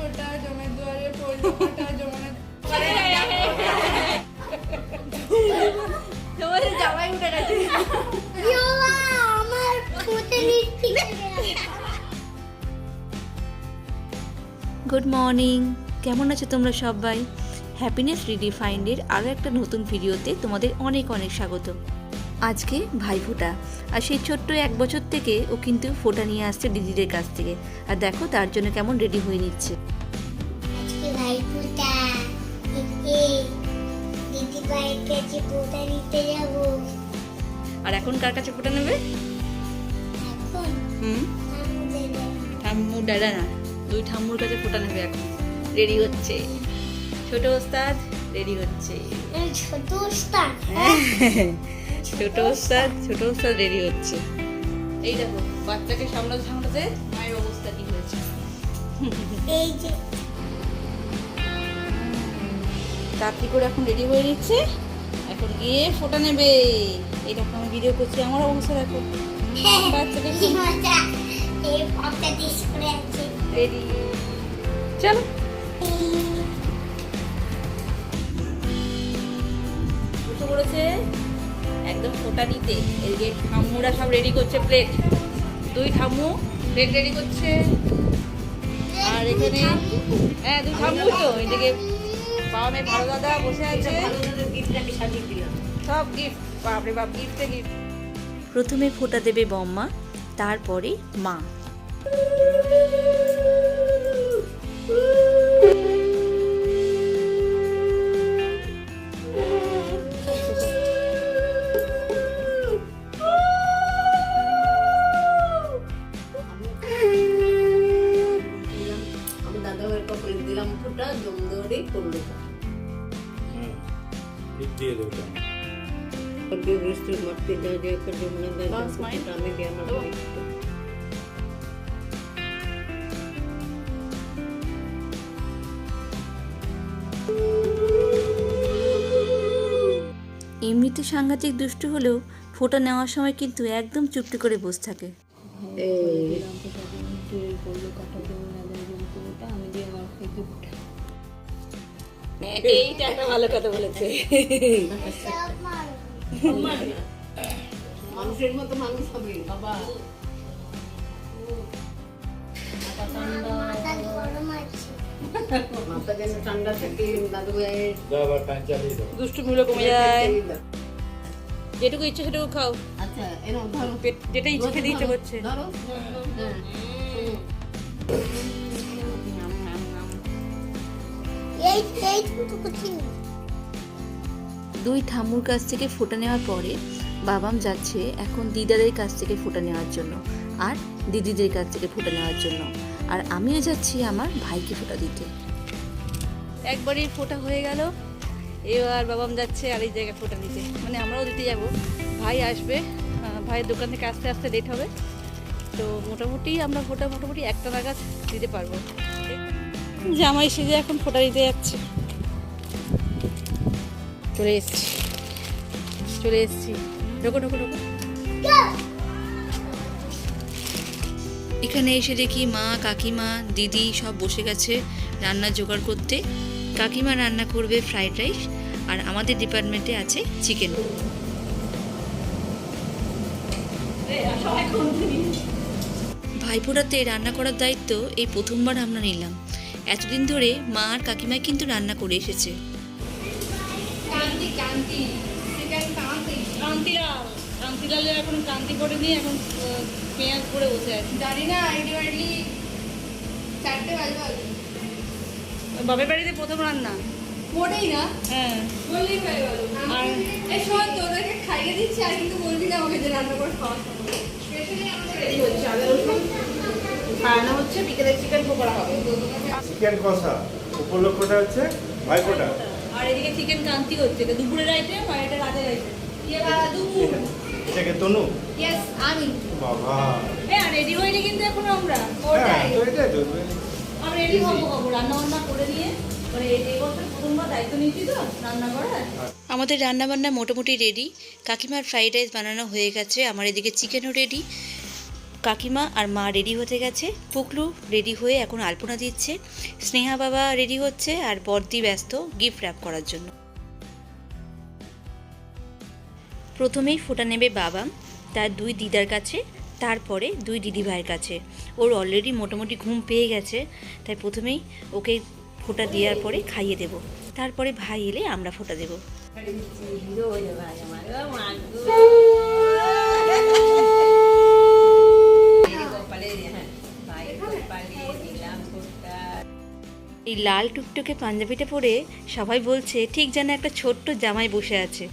ফোটা জমের দুয়ারে পড়ল ফোটা জমানে তোমাদের জামাই উঠে গেছে। আমার ফুটে গুড মর্নিং কেমন আছো তোমরা সবাই? হ্যাপিনেস রিডিফাইন্ডের আরও একটা নতুন ভিডিওতে তোমাদের অনেক অনেক স্বাগত। আজকে ভাইফোঁটা। আর সেই ছোট্ট এক বছর থেকে ও কিন্তু ফোঁটা নিয়ে আসছে দিদিদের কাছ থেকে। আর দেখো তার জন্য কেমন রেডি হয়ে নিচ্ছে। আর এখন কার কাছে ফোঁটা নেবে? ঠাম্মু দাদা না দুই ঠাম্মুর কাছে ফোঁটা নেবে এখন। রেডি হচ্ছে। ছোট ওস্তাদ রেডি হচ্ছে। ছোট উস্তাদ ছোট ওস্তাদ ছোট ওস্তাদ রেডি হচ্ছে। এই দেখো বাচ্চাকে সামলাতে সামলাতে মায়ের অবস্থা কি হয়েছে। এই যে। তাড়াতাড়ি করে এখন রেডি হয়ে নিচ্ছে এখন গিয়ে ফোটা নেবে। এই দেখো আমি ভিডিও করছি আমার অবস্থা দেখো। বাচ্চাকে কি মজা। এই পপটা ডিশ করে আছে রেডি চলো। পড়েছে একদম ফোটা নিতে এদিকে ঠাম্মুরা সব রেডি করছে প্লেট দুই ঠাম্মু প্লেট রেডি করছে। আর এখানে হ্যাঁ দুই ঠাম্মু তো। এদিকে বাবা মেয়ে ভালো দাদা বসে আছে। সব গিফট বাপরে বাপ গিফটে গিফট প্রথমে ফোটা দেবে বম্মা তারপরে মা। ফুটা জম দিয়ে দেবো। যায় করে দেয় এমনিতে সাংঘাতিক দুষ্টু হলেও ফোঁটা নেওয়ার সময় কিন্তু একদম চুপটি করে বসে থাকে। এই এইটা একটা ভালো কথা বলেছে। মানুষের মতো মানুষ হবে বাবা। ঠান্ডা থাকে দাদু কমে যায়। যেটুকু ইচ্ছে সেটুকু খাও। আচ্ছা যেটা ইচ্ছে খেতে ইচ্ছে করছে। ধরো। দুই ঠাম্মুর কাছ থেকে ফোঁটা নেওয়ার পরে বাবাম যাচ্ছে এখন দিদাদের কাছ থেকে ফোঁটা নেওয়ার জন্য আর দিদিদের কাছ থেকে ফোঁটা নেওয়ার জন্য। আর আমিও যাচ্ছি আমার ভাইকে ফোঁটা দিতে। একবারই ফোঁটা হয়ে গেল। এবার বাবাম যাচ্ছে আর এই জায়গায় ফোঁটা দিতে। মানে আমরাও দিতে যাব। ভাই আসবে। ভাইয়ের দোকান থেকে আসতে আসতে লেট হবে। তো মোটামুটি আমরা ফোঁটা মোটামুটি একটা নাগাদ দিতে পারব। জামাই সেজে এখন ফোঁটা দিতে যাচ্ছে। চলে এসছি। চলে এসছি। ঢোকো ঢোকো ঢোকো। এখানে এসে দেখি মা, কাকিমা, দিদি সব বসে গেছে রান্না জোগাড় করতে। কাকিমা রান্না করবে ফ্রাইড রাইস আর আমাদের ডিপার্টমেন্টে আছে চিকেন। ভাইফোঁটাতে রান্না করার দায়িত্ব এই প্রথমবার আমরা নিলাম। এতদিন ধরে মা আর কাকিমা কিন্তু রান্না করে এসেছে। কান্তি কান্তি চিকেন কান্তি কান্তিলাল এখন কান্তি করে নিয়ে এখন পেঁয়াজ করে বসে আছে। জানি না আলটিমেটলি চারটে বাজে বাজে বাপের বাড়িতে প্রথম রান্না? মোটেই না। হ্যাঁ। এই শোন তোদেরকে খাইয়ে দিচ্ছি আর কিন্তু বলবি না আমাকে যে রান্না করে খাওয়া খাওয়ানো হচ্ছে বিকেলে চিকেন পকোড়া হবে। চিকেন কষা উপলক্ষটা হচ্ছে ভাইফোঁটা। আর এদিকে চিকেন কান্তি হচ্ছে এটা দুপুরের আইটেম আর এটা রাতের আইটেম ইয়ে বাবা দুপুর এটাকে তনু? ইয়েস আমি। বাবা। হ্যাঁ রেডি হইনি কিন্তু এখন আমরা। রেডি হব হব। রান্না বান্না করে নিয়ে মানে এই এই বছর প্রথমবার দায়িত্ব নিচ্ছি তো রান্না করার। আমাদের রান্না বান্না মোটামুটি রেডি কাকিমার ফ্রাইড রাইস বানানো হয়ে গেছে আমার এদিকে চিকেনও রেডি কাকিমা আর মা রেডি হতে গেছে। পুকলু রেডি হয়ে এখন আলপনা দিচ্ছে। স্নেহা বাবা রেডি হচ্ছে আর বর্দি ব্যস্ত গিফট র্যাপ করার জন্য। প্রথমেই ফোটা নেবে বাবা তার দুই দিদার কাছে তারপরে দুই দিদি ভাইয়ের কাছে। ওর অলরেডি মোটামুটি ঘুম পেয়ে গেছে তাই প্রথমেই ওকে ফোঁটা দেওয়ার পরে খাইয়ে দেব। তারপরে ভাই এলে আমরা ফোঁটা দেব। এই লাল টুকটুকে পাঞ্জাবিটা পরে সবাই বলছে ঠিক যেন একটা ছোট্ট জামাই বসে আছে।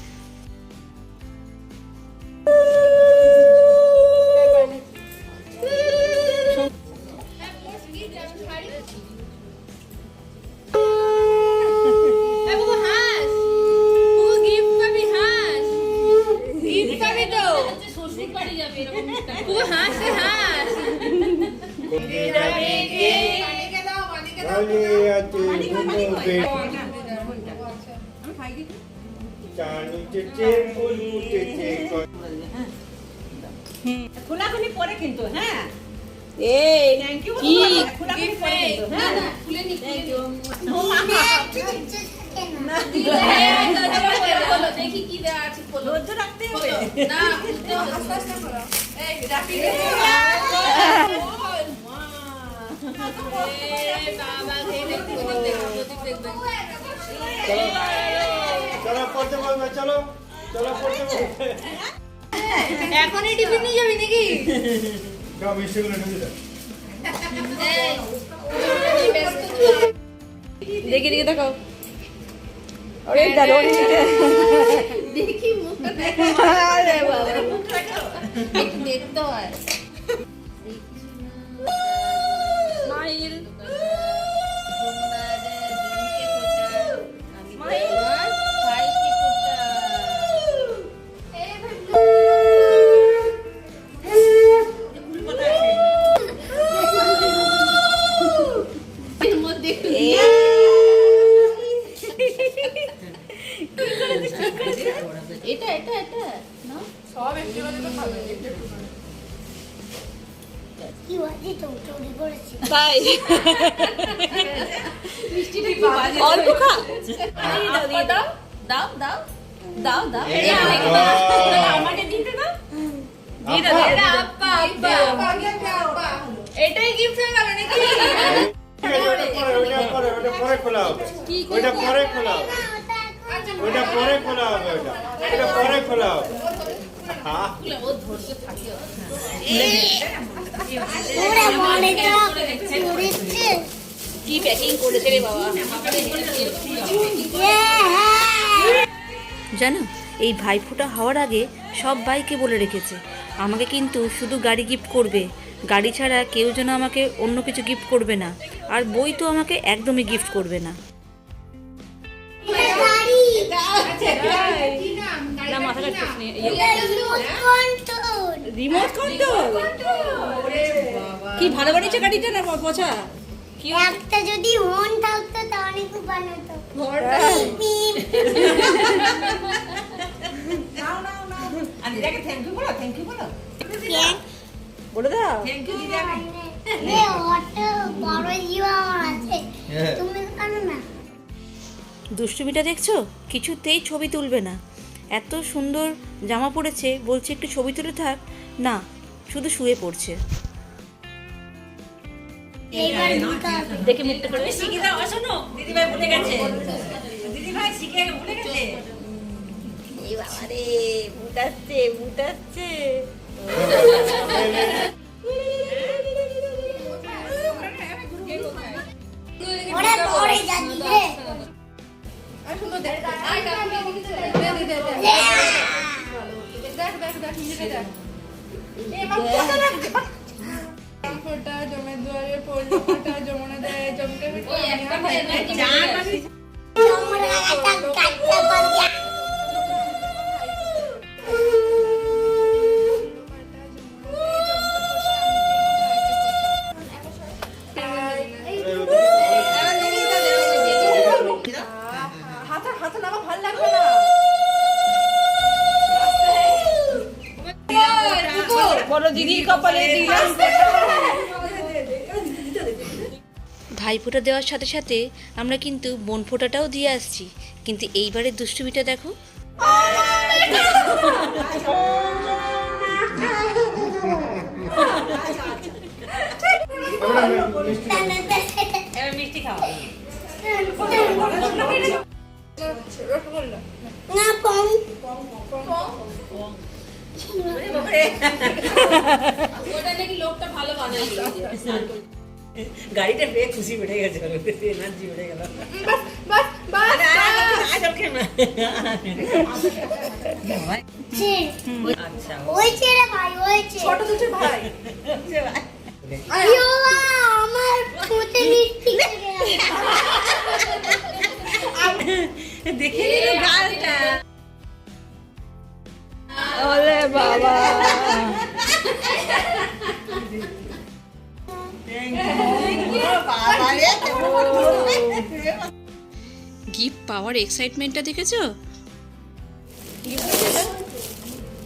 খোলাখুলি পরে কিন্তু হ্যাঁ এই কি খোলাখুলি পরে কিন্তু হ্যাঁ খুলে নি দেখি কি দেওয়া আছে ধৈর্য রাখতে হবে না আস্তে আস্তে করো এই রাখি বাবা খেয়ে দেখতে দেখতে দেখতে চলো পড়তে বলবে চলো চলো পড়তে বলবে এখনই টিফিন নিয়ে যাবি নাকি? যাও মিষ্টিগুলো ঢুকে দাও দেখি দেখি ওরে দারুণ দেখি মুখটা দেখো আরে বাবা। একটু দেখতে হয়। তাই? অল্প খা দাও দাও দাও দাও দাও আমাকে দিতে দাও এটা আপ্পা আপ্পা এটাই গিফট হয়ে গেল নাকি ওটা পরে খোলা হবে ওটা পরে খোলা হবে ওটা পরে খোলা হবে ওটা ওটা পরে খোলা হবে হ্যাঁ। ও ধরতে থাকে। কি প্যাকিং করেছে রে বাবা জানো এই ভাইফোঁটা হওয়ার আগে সব বাইকে বলে রেখেছে। আমাকে কিন্তু শুধু গাড়ি গিফট করবে। গাড়ি ছাড়া কেউ যেন আমাকে অন্য কিছু গিফট করবে না। আর বই তো আমাকে একদমই গিফট করবে না। মাথা কাটছিস নি রিমোট কন্ট্রোল কি ভালো বানিয়েছে গাড়িটা না পচা? একটা যদি হর্ন থাকতো তাহলে খুব ভালো হতো। বিপ, নাও নাও নাও। আর দিদাকে থ্যাংক ইউ বলো থ্যাংক ইউ বলো। বিপ। বলে দাও। থ্যাংক ইউ দিদাকে এ, অটো বড় জিও আমার আছে তুমি না। দুষ্টুমিটা দেখছ? কিছুতেই ছবি তুলবে না। এত সুন্দর জামা পরেছে বলছে একটু ছবি তুলে থাক না শুধু শুয়ে পড়ছে এইবার দেখে মুখটা করে শিখে দাও শোনো দিদি ভুলে গেছে দিদি শিখে ভুলে গেছে এই বাবা রে মুটাচ্ছে মুটাচ্ছে ওরে পড়ে যাচ্ছি ফোটা দেখ ফোটা দেয় জমকে ওই একটা করে নাকি তোমরা একটা কাটতে পারবে হাতে বলো দিদির কপালে দিলাম ভাইফোঁটা দেওয়ার সাথে সাথে আমরা কিন্তু বোন ফোঁটাটাও দিয়ে আসছি। কিন্তু এইবারের দুষ্টুমিটা দেখো। মিষ্টি খাওয়া না গাড়িটা পেয়ে খুশি বেড়ে গেছে এনার্জি বেড়ে গেল বাস বাস আচ্ছা ওই ছেড়ে ভাই ওই ছেড়ে ছোট দুটো ভাই ইয়ো, আমার ঠোঁটে লিপস্টিক লেগে গেছে। দেখে নিল গালটা ওলে বাবা। গিফট পাওয়ার এক্সাইটমেন্টটা দেখেছ?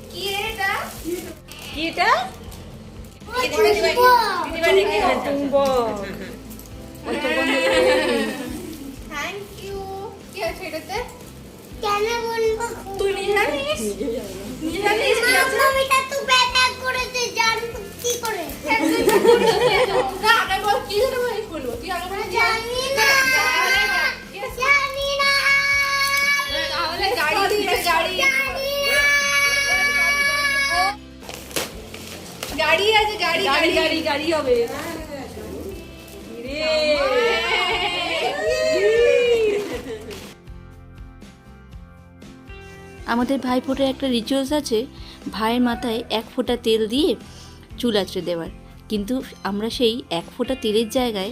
কি এটা কি এটা থ্যাংক ইউ কি আছে এটাতে কেন বলব? তুই নিজে জানিস নিজে জানিস কি তো ব্যাটাক করেছে জানব কি করে? না আগে বল কি জানো ভাই বলব তুই আগে বলে জানি না। জানি না। তাহলে গাড়ি দিয়েছে গাড়ি। গাড়ি আছে গাড়ি গাড়ি গাড়ি। গাড়ি গাড়ি হবে। আমাদের ভাইফোঁটার একটা রিচুয়ালস আছে, ভাইয়ের মাথায় এক ফোঁটা তেল দিয়ে চুল আঁচড়ে দেওয়ার। কিন্তু আমরা সেই এক ফোঁটা তেলের জায়গায়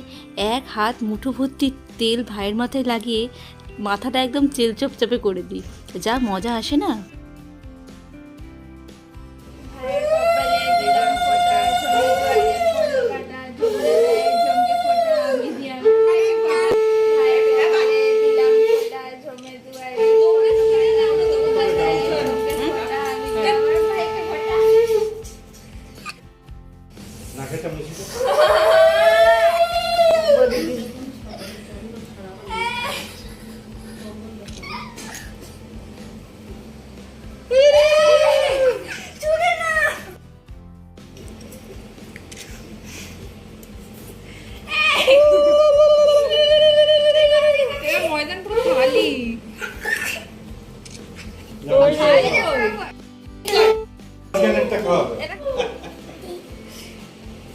এক হাত মুঠো ভর্তি তেল ভাইয়ের মাথায় লাগিয়ে মাথাটা একদম চেলচপচপে করে দিই। যা মজা আসে না?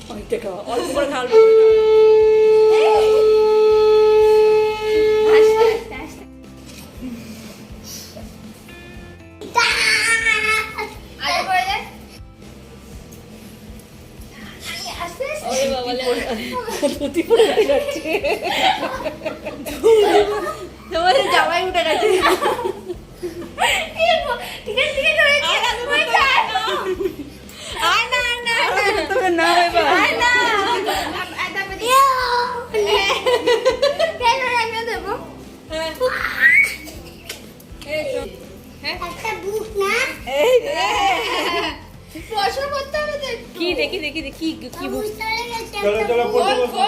মাঝখানেরটা খাওয়াবে। অল্প করে খাওয়ার আর না আর না তবে না এবার আর না কেন আমিও দেবো একটা বুক না প্রশ্ন করতে হবে কি দেখি দেখি দেখি কি কি বুক চলো চলো। পড়তে বসবো।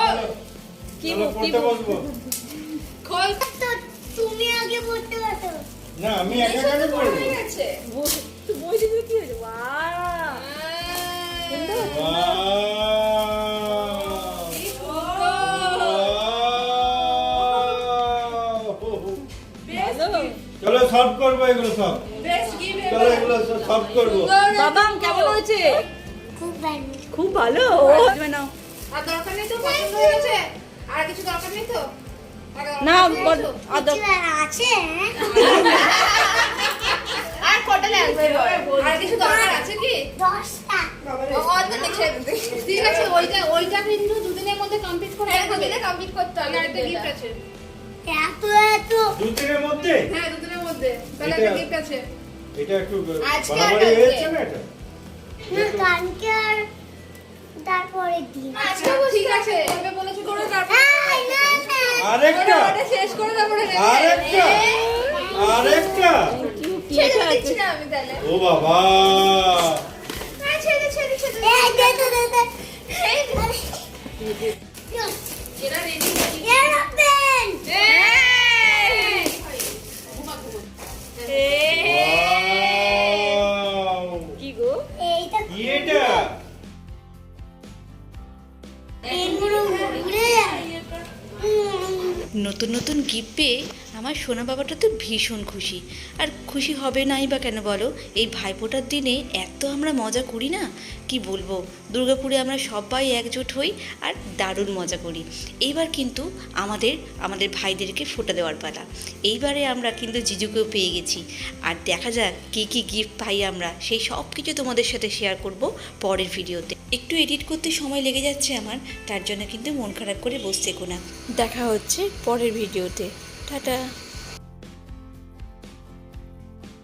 কি বুক, কি? বসবো খোল তো তুমি আগে পড়তে বসো না আমি একা কেন পড়ব ঠিক আছে বই দিবি কি হয়েছে ভালো চলো সলভ করব এগুলো সব। চলো এগুলো সলভ করব। বাবাম কেমন হয়েছে? খুব ভালো। খুব ভালো? নাও। আর দরকার নেই তো? পছন্দ হয়ে আর কিছু দরকার নেই তো? না আর আছে আর কটা লাগবে আর কিছু দরকার আছে কি? দশটা। অত লিখে ঠিক আছে ওইটা ওইটা কিন্তু দুদিনের মধ্যে কমপ্লিট করে দুদিনে কমপ্লিট করতে হবে আরেকটা গিফট আছে। এত এত। দু মধ্যে? হ্যাঁ দুদিনের মধ্যে। তাহলে একটা গিফট আছে। এটা একটু বাড়াবাড়ি হয়েছে না এটা? না কালকে আর তারপরে দিন। আজকে ঠিক আছে। তবে বলেছ করে তারপর না না। আরেকটা। শেষ করে তারপরে আরেকটা। আরেকটা। ছেড়ে দিচ্ছি না আমি তাহলে। ও বাবা। হ্যাঁ ছেড়ে ছেড়ে ছেড়ে এই দে দে দে দে। এরা রেডি এরোপ্লেন Wow! কি গো? এইটা কি এটা? এগুলো ঘুরে যায় হুম। নতুন নতুন গিফট পেয়ে আমার সোনা বাবাটা তো ভীষণ খুশি। আর খুশি হবে নাই বা কেন বলো? এই ভাইফোঁটার দিনে এত আমরা মজা করি না? কি বলব? দুর্গাপুরে আমরা সবাই একজোট হই আর দারুণ মজা করি। এইবার কিন্তু আমাদের আমাদের ভাইদেরকে ফোটা দেওয়ার পালা। এইবারে আমরা কিন্তু জিজুকেও পেয়ে গেছি। আর দেখা যাক কী কী গিফট পাই আমরা। সেই সব কিছু তোমাদের সাথে শেয়ার করব পরের ভিডিওতে। একটু এডিট করতে সময় লেগে যাচ্ছে আমার, তার জন্য কিন্তু মন খারাপ করে বসতে না দেখা হচ্ছে পরের ভিডিওতে। 他的。